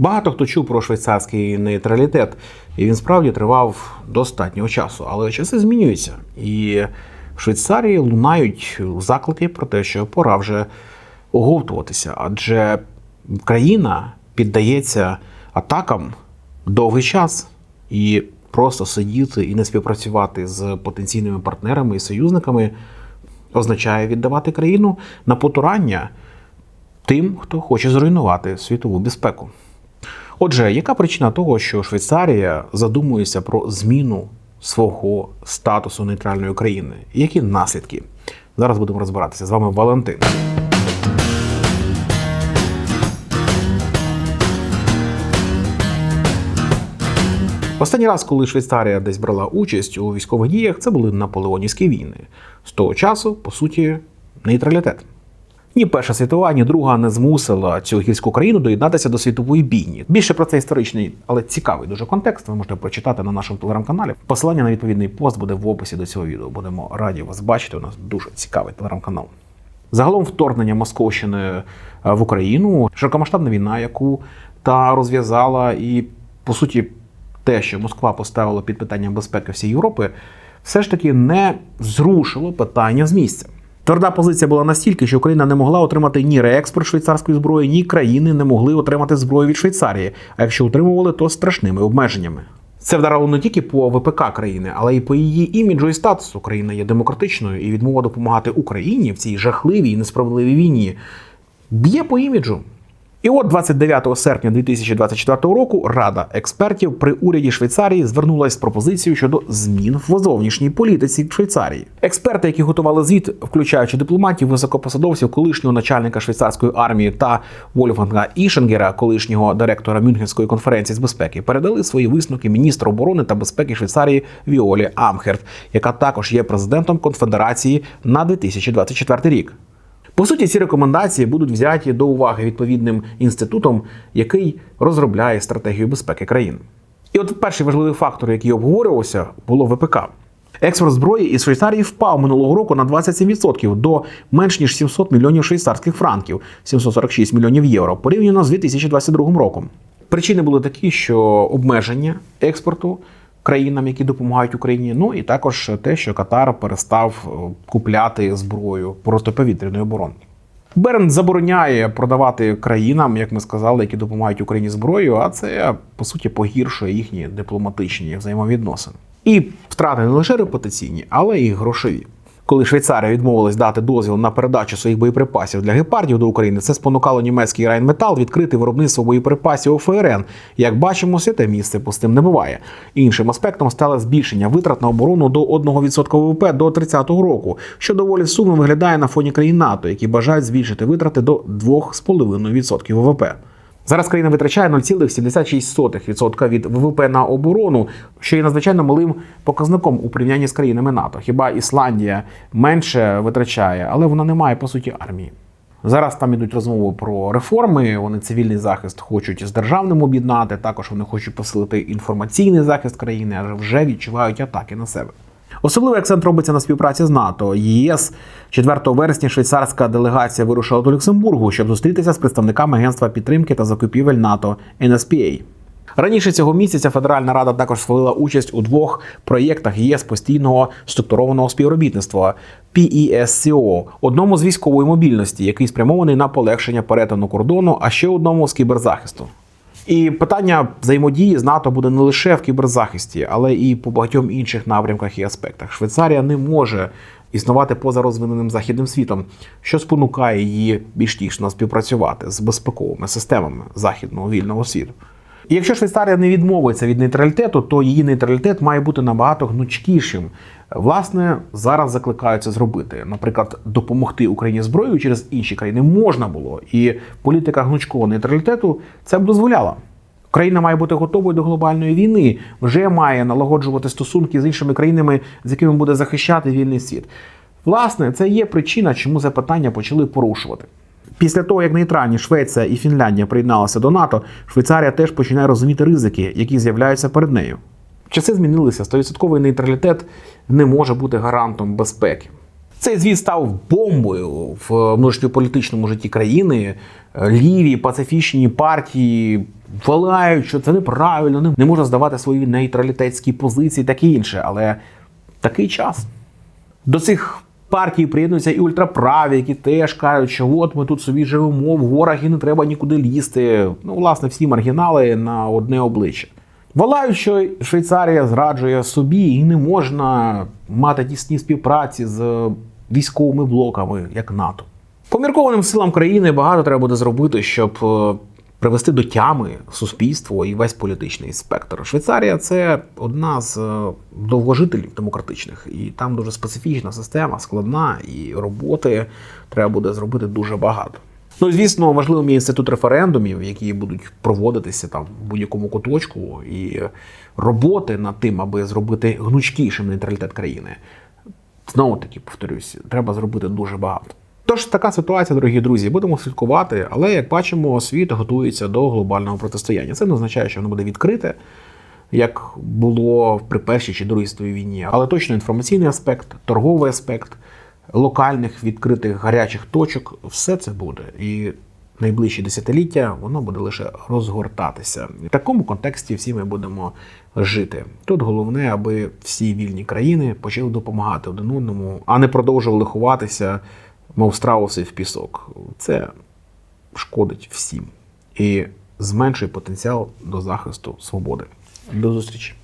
Багато хто чув про швейцарський нейтралітет, і він справді тривав достатньо часу. Але часи змінюються. І в Швейцарії лунають заклики про те, що пора вже оговтуватися, адже країна піддається атакам довгий час і просто сидіти і не співпрацювати з потенційними партнерами і союзниками означає віддавати країну на потурання тим, хто хоче зруйнувати світову безпеку. Отже, яка причина того, що Швейцарія задумується про зміну свого статусу нейтральної країни? Які наслідки? Зараз будемо розбиратися. З вами Валентин. Останній раз, коли Швейцарія десь брала участь у військових діях, це були наполеонівські війни. З того часу, по суті, нейтралітет. Ні Перша світова, ні друга не змусила цю гірську країну доєднатися до світової бійні. Більше про це історичний, але цікавий дуже контекст. Ви можете прочитати на нашому телеграм-каналі. Посилання на відповідний пост буде в описі до цього відео. Будемо раді вас бачити. У нас дуже цікавий телеграм-канал. Загалом вторгнення Московщини е, в Україну широкомасштабна війна, яку та розв'язала, і по суті, те, що Москва поставила під питання безпеки всієї Європи, все ж таки не зрушило питання з місця. Тверда позиція була настільки, що Україна не могла отримати ні реекспорт швейцарської зброї, ні країни не могли отримати зброю від Швейцарії. А якщо отримували, то страшними обмеженнями. Це вдарило не тільки по ВПК країни, але й по її іміджу і статусу. Країна є демократичною, і відмова допомагати Україні в цій жахливій і несправедливій війні б'є по іміджу. І от 29 серпня 2024 року Рада експертів при уряді Швейцарії звернулася з пропозицією щодо змін в зовнішній політиці Швейцарії. Експерти, які готували звіт, включаючи дипломатів, високопосадовців, колишнього начальника швейцарської армії та Вольфганга Ішенгера, колишнього директора Мюнхенської конференції з безпеки, передали свої висновки міністру оборони та безпеки Швейцарії Віолі Амхерт, яка також є президентом конфедерації на 2024 рік. По суті, ці рекомендації будуть взяті до уваги відповідним інститутом, який розробляє стратегію безпеки країн. І от перший важливий фактор, який обговорювався, було ВПК. Експорт зброї із Швейцарії впав минулого року на 27% до менш ніж 700 мільйонів швейцарських франків, 746 мільйонів євро, порівняно з 2022 роком. Причини були такі, що обмеження експорту країнам, які допомагають Україні. Ну і також те, що Катар перестав е, купляти зброю протиповітряної оборони. Берн забороняє продавати країнам, як ми сказали, які допомагають Україні зброю, а це по суті погіршує їхні дипломатичні взаємовідносини. І втрати не лише репутаційні, але й грошові. Коли Швейцарія відмовилась дати дозвіл на передачу своїх боєприпасів для гепардів до України, це спонукало німецький Райнметал відкрити виробництво боєприпасів ФРН. Як бачимо, святе місце пустим не буває. Іншим аспектом стало збільшення витрат на оборону до 1% ВВП до 30-го року, що доволі сумно виглядає на фоні країн НАТО, які бажають збільшити витрати до 2,5% ВВП. Зараз країна витрачає 0,76% від ВВП на оборону, що є надзвичайно малим показником у порівнянні з країнами НАТО. Хіба Ісландія менше витрачає, але вона не має по суті армії. Зараз там ідуть розмови про реформи. Вони цивільний захист хочуть з державним об'єднати. Також вони хочуть посилити інформаційний захист країни, адже вже відчувають атаки на себе. Особливий акцент робиться на співпраці з НАТО. ЄС 4 вересня швейцарська делегація вирушила до Люксембургу, щоб зустрітися з представниками агентства підтримки та закупівель НАТО NSPA. Раніше цього місяця Федеральна Рада також схвалила участь у двох проєктах ЄС постійного структурованого співробітництва PESCO, одному з військової мобільності, який спрямований на полегшення перетину кордону, а ще одному з кіберзахисту. І питання взаємодії з НАТО буде не лише в кіберзахисті, але і по багатьом інших напрямках і аспектах. Швейцарія не може існувати поза розвиненим західним світом, що спонукає її більш тісно співпрацювати з безпековими системами західного вільного світу. Якщо Швейцарія не відмовиться від нейтралітету, то її нейтралітет має бути набагато гнучкішим. Власне, зараз закликаються зробити. Наприклад, допомогти Україні зброєю через інші країни можна було, і політика гнучкового нейтралітету це б дозволяла. Країна має бути готовою до глобальної війни, вже має налагоджувати стосунки з іншими країнами, з якими буде захищати вільний світ. Власне, це є причина, чому це питання почали порушувати. Після того, як нейтральні Швеція і Фінляндія приєдналися до НАТО, Швейцарія теж починає розуміти ризики, які з'являються перед нею. Часи змінилися, 100% нейтралітет не може бути гарантом безпеки. Цей звіт став бомбою в внутрішньополітичному житті країни. Ліві пацифічні партії волають, що це неправильно, не- не можна здавати свої нейтралітетські позиції, таке інше. Але такий час. До цих партій приєднуються і ультраправі, які теж кажуть, що от ми тут собі живемо в горах і не треба нікуди лізти. Ну, власне, всі маргінали на одне обличчя. Волають, що Швейцарія зраджує собі і не можна мати тісні співпраці з військовими блоками, як НАТО. Поміркованим силам країни багато треба буде зробити, щоб е, привести до тями суспільство і весь політичний спектр. Швейцарія це одна з е, довгожителів демократичних, і там дуже специфічна система, складна, і роботи треба буде зробити дуже багато. Ну звісно, важливим є інститут референдумів, які будуть проводитися там в будь-якому куточку, і роботи над тим, аби зробити гнучкішим нейтралітет країни. Знову таки повторюсь, треба зробити дуже багато. Тож така ситуація, дорогі друзі, будемо слідкувати, але як бачимо, світ готується до глобального протистояння. Це не означає, що воно буде відкрите, як було при першій чи другій світовій війні, але точно інформаційний аспект, торговий аспект, локальних відкритих гарячих точок все це буде. І найближчі десятиліття воно буде лише розгортатися. В такому контексті всі ми будемо жити. Тут головне, аби всі вільні країни почали допомагати один одному, а не продовжували ховатися, мов страуси в пісок. Це шкодить всім і зменшує потенціал до захисту свободи. До зустрічі!